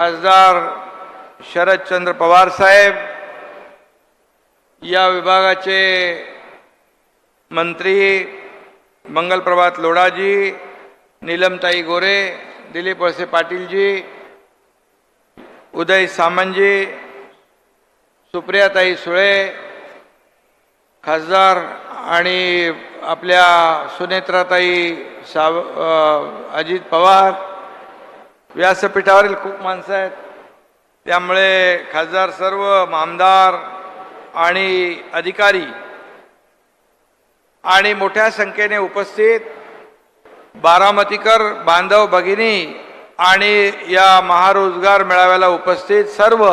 खासदार शरदचंद्र पवार साहेब या विभागाचे मंत्री मंगलप्रभात लोढाजी नीलमताई गोरे दिलीप वळसे पाटीलजी उदय सामंतजी सुप्रियाताई सुळे खासदार आणि आपल्या सुनेत्राताई साव अजित पवार व्यासपीठावरील खूप माणसं आहेत. त्यामुळे खासदार सर्व आमदार आणि अधिकारी आणि मोठ्या संख्येने उपस्थित बारामतीकर बांधव भगिनी आणि या महारोजगार मेळाव्याला उपस्थित सर्व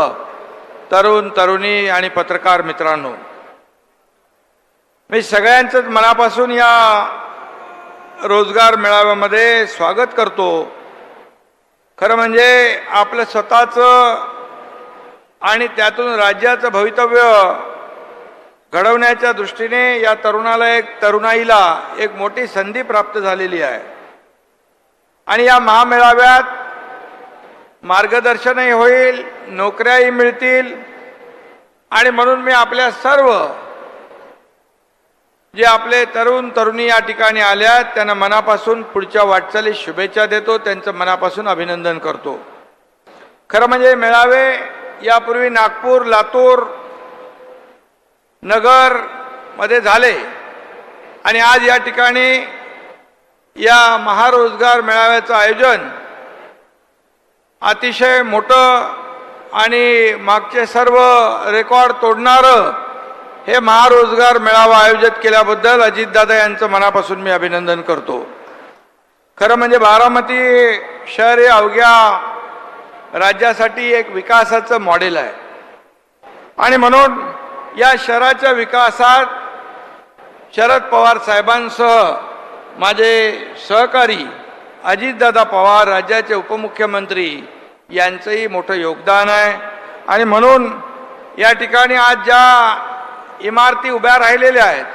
तरुण तरुणी आणि पत्रकार मित्रांनो. मी सगळ्यांचंच मनापासून या रोजगार मेळाव्यामध्ये स्वागत करतो. खरं म्हणजे आपलं स्वतःचं आणि त्यातून राज्याचं भवितव्य घडवण्याच्या दृष्टीने या तरुणाला एक तरुणाईला एक मोठी संधी प्राप्त झालेली आहे. आणि या महामेळाव्यात मार्गदर्शनही होईल नोकऱ्याही मिळतील आणि म्हणून मी आपल्या सर्व जे आपले तरुण तरुणी या ठिकाणी आल्या त्यांना मनापासून पुढच्या वाटचालीस शुभेच्छा देतो त्यांचं मनापासून अभिनंदन करतो. खरं म्हणजे मेळावे यापूर्वी नागपूर लातूर नगरमध्ये झाले. आणि आज या ठिकाणी या महारोजगार मेळाव्याचं आयोजन अतिशय मोठं आणि मागचे सर्व रेकॉर्ड तोडणारं हे महारोजगार मेळावा आयोजित केल्याबद्दल अजितदादा यांचं मनापासून मी अभिनंदन करतो. खरं म्हणजे बारामती शहर हे अवघ्या राज्यासाठी एक विकासाचं मॉडेल आहे. आणि म्हणून या शहराच्या विकासात शरद पवार साहेबांसह माझे सहकारी अजितदादा पवार राज्याचे उपमुख्यमंत्री यांचंही मोठं योगदान आहे. आणि म्हणून या ठिकाणी आज ज्या इमारती उभ्या राहिलेल्या आहेत.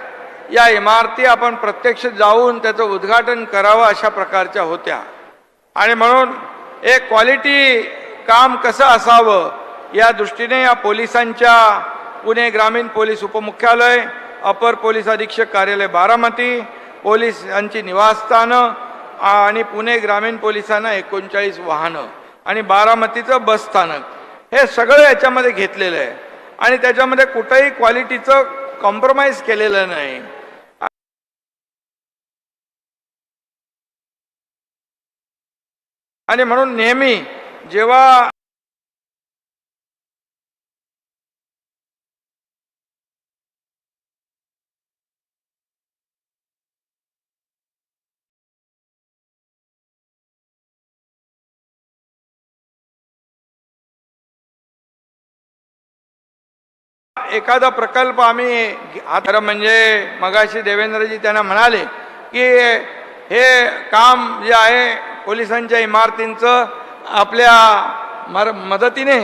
या इमारती आपण प्रत्यक्ष जाऊन त्याचं उद्घाटन करावं अशा प्रकारच्या होत्या. आणि म्हणून एक क्वालिटी काम कसं असावं या दृष्टीने या पोलिसांच्या पुणे ग्रामीण पोलीस उपमुख्यालय अपर पोलीस अधीक्षक कार्यालय बारामती पोलिसांची निवासस्थानं आणि पुणे ग्रामीण पोलिसांना एकोणचाळीस वाहनं आणि बारामतीचं बस स्थानक हे सगळं याच्यामध्ये घेतलेलं आहे. आणि त्याच्यामध्ये कुठंही क्वालिटीचं कॉम्प्रोमाइज केलेलं नाही. आणि म्हणून नेहमी जेव्हा एखादा प्रकल्प आम्ही आता म्हणजे मगाशी देवेंद्रजी त्यांना म्हणाले की हे काम जे आहे पोलिसांच्या इमारतींचं आपल्या मर मदतीने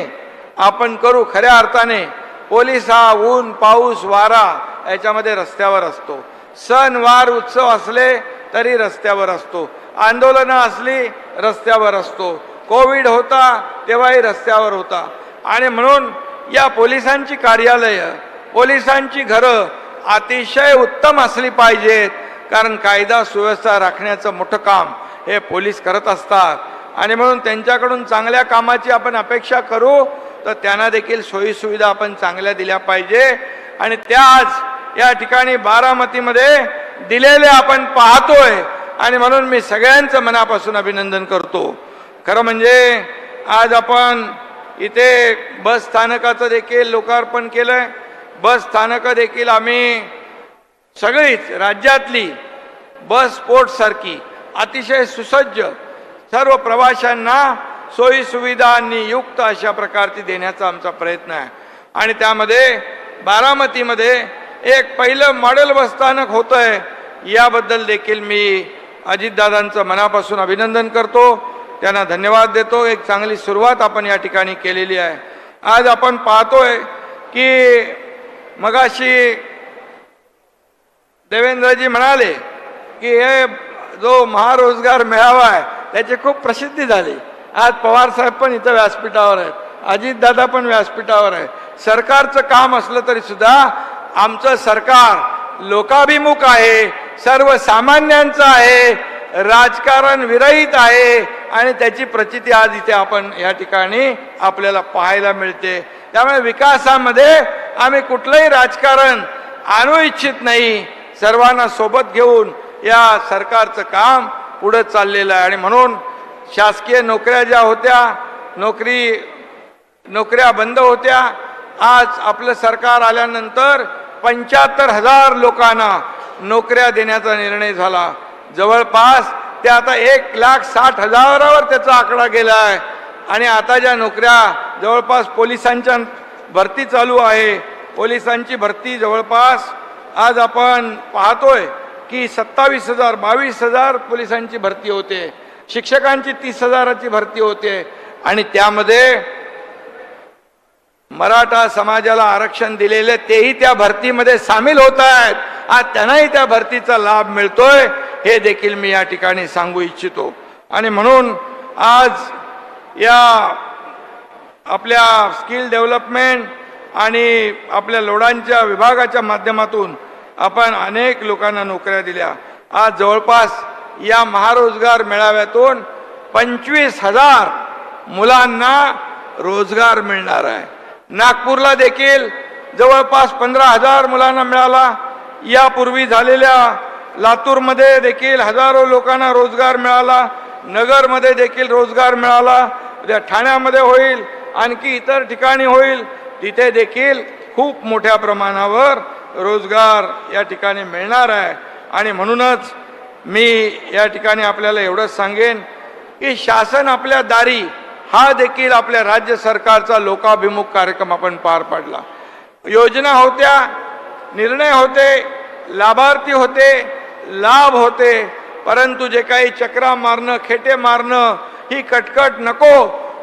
आपण करू खऱ्या अर्थाने. पोलीस हा ऊन पाऊस वारा याच्यामध्ये रस्त्यावर असतो. सण वार उत्सव असले तरी रस्त्यावर असतो. आंदोलनं असली रस्त्यावर असतो. कोविड होता तेव्हाही रस्त्यावर होता. आणि म्हणून या पोलिसांची कार्यालयं पोलिसांची घरं अतिशय उत्तम असली पाहिजेत. कारण कायदा सुव्यवस्था राखण्याचं मोठं काम हे पोलीस करत असतात. आणि म्हणून त्यांच्याकडून चांगल्या कामाची आपण अपेक्षा करू तर त्यांना देखील सोयीसुविधा आपण चांगल्या दिल्या पाहिजे. आणि त्या आज या ठिकाणी बारामतीमध्ये दिलेले आपण पाहतोय. आणि म्हणून मी सगळ्यांचं मनापासून अभिनंदन करतो. खरं म्हणजे आज आपण इथे बस स्थानकाचं देखील लोकार्पण केलंय. बस स्थानकं देखील आम्ही सगळीच राज्यातली बस पोर्टसारखी अतिशय सुसज्ज सर्व प्रवाशांना सोयीसुविधांनी युक्त अशा प्रकारची देण्याचा आमचा प्रयत्न आहे. आणि त्यामध्ये बारामतीमध्ये एक पहिलं मॉडेल बसस्थानक होतं आहे याबद्दल देखील मी अजितदादांचं मनापासून अभिनंदन करतो. त्यांना धन्यवाद देतो. एक चांगली सुरुवात आपण या ठिकाणी केलेली आहे. आज आपण पाहतोय की मगाशी देवेंद्रजी म्हणाले की हे जो महारोजगार मेळावा आहे त्याची खूप प्रसिद्धी झाली. आज पवार साहेब पण इथं व्यासपीठावर आहेत. अजितदादा पण व्यासपीठावर आहे सरकारचं काम असलं तरी सुद्धा आमचं सरकार लोकाभिमुख आहे सर्वसामान्यांचं आहे राजकारण विरहित आहे आणि त्याची प्रचिती आज इथे आपण या ठिकाणी आपल्याला पाहायला मिळते. त्यामुळे विकासामध्ये आम्ही कुठलंही राजकारण आणू इच्छित नाही. सर्वांना सोबत घेऊन या सरकारचं काम पुढे चाललेलं आहे. आणि म्हणून शासकीय नोकऱ्या ज्या होत्या नोकरी नोकऱ्या बंद होत्या आज आपलं सरकार आल्यानंतर पंच्याहत्तर हजार लोकांना नोकऱ्या देण्याचा निर्णय झाला. जवळपास ते आता एक लाख साठ हजारावर त्याचा आकडा गेला आहे आणि आता ज्या नोकऱ्या जवळपास पोलिसांच्या भरती चालू आहे पोलिसांची भरती जवळपास आज आपण पाहतोय की सत्तावीस हजार बावीस हजार पोलिसांची भरती होते. शिक्षकांची तीस हजाराची भरती होते. आणि त्यामध्ये मराठा समाजाला आरक्षण दिलेले तेही त्या भरतीमध्ये सामील होत आहेत. आज त्यांनाही त्या भरतीचा लाभ मिळतोय. हे देखील मी या ठिकाणी सांगू इच्छितो. आणि म्हणून आज या आपल्या स्किल डेव्हलपमेंट आणि आपल्या लोडांच्या विभागाच्या माध्यमातून आपण अनेक लोकांना नोकऱ्या दिल्या. आज जवळपास या महारोजगार मेळाव्यातून पंचवीस हजार मुलांना रोजगार मिळणार आहे. नागपूरला देखील जवळपास पंधरा हजार मुलांना मिळाला. यापूर्वी झालेल्या लातूरमध्ये देखील हजारो लोकांना रोजगार मिळाला नगरमध्ये देखील रोजगार मिळाला उद्या ठाण्यामध्ये होईल आणखी इतर ठिकाणी होईल तिथे देखील खूप मोठ्या प्रमाणावर रोजगार या ठिकाणी मिळणार आहे. आणि म्हणूनच मी या ठिकाणी आपल्याला एवढंच सांगेन की शासन आपल्या दारी हा देखील आपल्या राज्य सरकारचा लोकाभिमुख कार्यक्रम आपण पार पाडला. योजना होत्या निर्णय होते लाभार्थी होते लाभ होते परंतु जे काही चक्रा मारणं खेटे मारणं ही कटकट नको.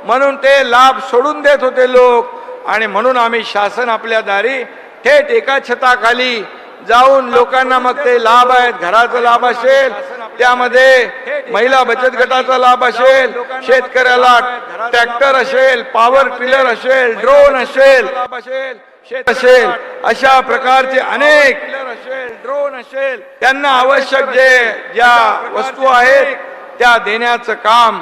म्हणून ते लाभ सोडून देत होते लोक. आणि म्हणून आम्ही शासन आपल्या दारी थेट एका छताखाली जाऊन लोकांना मग ते लाभ आहेत. घराचा लाभ असेल त्यामध्ये महिला बचत गटाचा लाभ असेल शेतकऱ्याला ट्रॅक्टर असेल पॉवर टिलर असेल ड्रोन असेल असेल असेल अशा प्रकारचे अनेक ड्रोन असेल त्यांना आवश्यक जे ज्या वस्तू आहेत त्या देण्याचं काम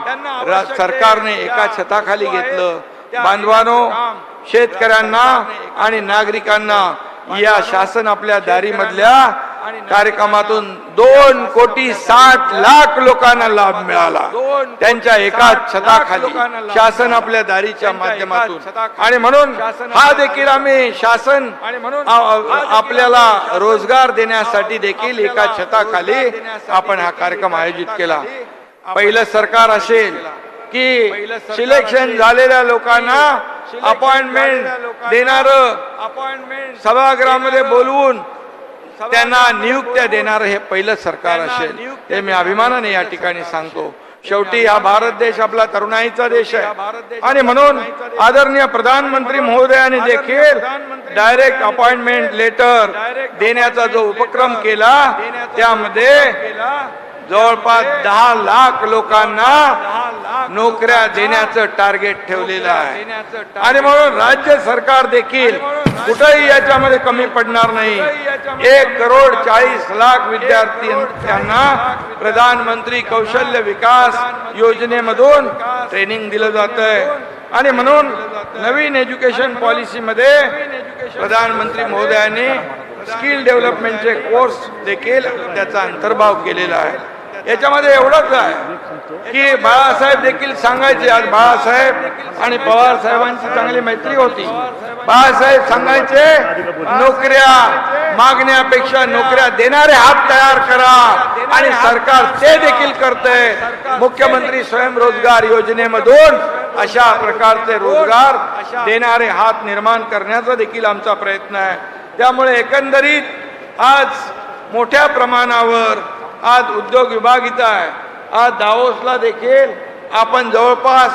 सरकारने एका छताखाली घेतलं. बांधवानो शेतकऱ्यांना आणि नागरिकांना या शासन आपल्या दारीमधल्या कार्यक्रमातून दोन कोटी साठ लाख लोकांना लाभ मिळाला. त्यांच्या एका छताखाली शासन आपल्या दारीच्या माध्यमातून. आणि म्हणून हा देखील आम्ही शासन आपल्याला रोजगार देण्यासाठी देखील एका छताखाली आपण हा कार्यक्रम आयोजित केला. पहिलं सरकार असेल की सिलेक्शन झालेल्या लोकांना अपॉइंटमेंट देणार अपॉइंटमेंट सभागृहामध्ये बोलवून त्यांना नियुक्त्या देणारं हे पहिलं सरकार असेल. हे मी अभिमानाने या ठिकाणी सांगतो. शेवटी हा भारत देश आपला तरुणाईचा देश आहे. आणि म्हणून आदरणीय प्रधानमंत्री महोदयाने देखील डायरेक्ट अपॉइंटमेंट लेटर देण्याचा जो उपक्रम केला त्यामध्ये जवळपास दहा लाख लोकांना नोकऱ्या देण्याचं टार्गेट ठेवलेलं आहे. आणि म्हणून राज्य सरकार देखील कुठेही याच्यामध्ये कमी पडणार नाही. एक करोड चाळीस लाख विद्यार्थ्यांना प्रधानमंत्री कौशल्य विकास योजनेमधून ट्रेनिंग दिलं जात आहे आणि म्हणून नवीन एज्युकेशन पॉलिसीमध्ये प्रधानमंत्री महोदयांनी स्किल डेव्हलपमेंटचे कोर्स देखील त्याचा अंतर्भाव केलेला आहे. याच्यामध्ये एवढंच आहे की बाळासाहेब देखील सांगायचे. आज बाळासाहेब आणि पवार साहेबांची चांगली मैत्री होती. बाळासाहेब सांगायचे नोकऱ्या मागण्यापेक्षा नोकऱ्या देणारे हात तयार करा आणि सरकार ते देखील करतंय. मुख्यमंत्री स्वयंरोजगार योजनेमधून अशा प्रकारचे रोजगार देणारे हात निर्माण करण्याचा देखील आमचा प्रयत्न आहे. त्यामुळे एकंदरीत आज मोठ्या प्रमाणावर आज उद्योग विभाग इथं आहे. आज दावोसला देखील आपण जवळपास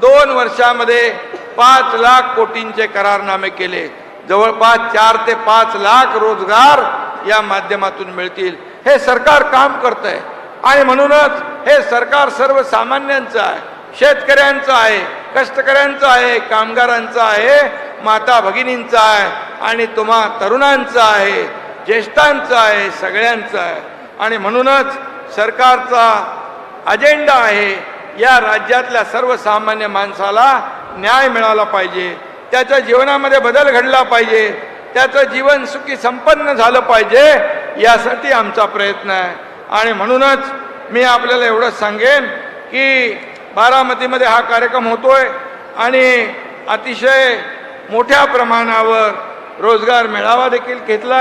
दोन वर्षामध्ये पाच लाख कोटींचे करारनामे केले. जवळपास चार ते पाच लाख रोजगार या माध्यमातून मिळतील. हे सरकार काम करत आहे आणि म्हणूनच हे सरकार सर्वसामान्यांचं आहे. शेतकऱ्यांचं आहे कष्टकऱ्यांचं आहे कामगारांचं आहे माता भगिनींचं आहे आणि तुम्हा तरुणांचं आहे ज्येष्ठांचं आहे सगळ्यांचं आहे. आणि म्हणूनच सरकारचा अजेंडा आहे या राज्यातल्या सर्वसामान्य माणसाला न्याय मिळाला पाहिजे त्याच्या जीवनामध्ये बदल घडला पाहिजे त्याचं जीवन सुखी संपन्न झालं पाहिजे यासाठी आमचा प्रयत्न आहे. आणि म्हणूनच मी आपल्याला एवढंच सांगेन की बारामतीमध्ये हा कार्यक्रम होतोय आणि अतिशय मोठ्या प्रमाणावर रोजगार मेळावा देखील घेतला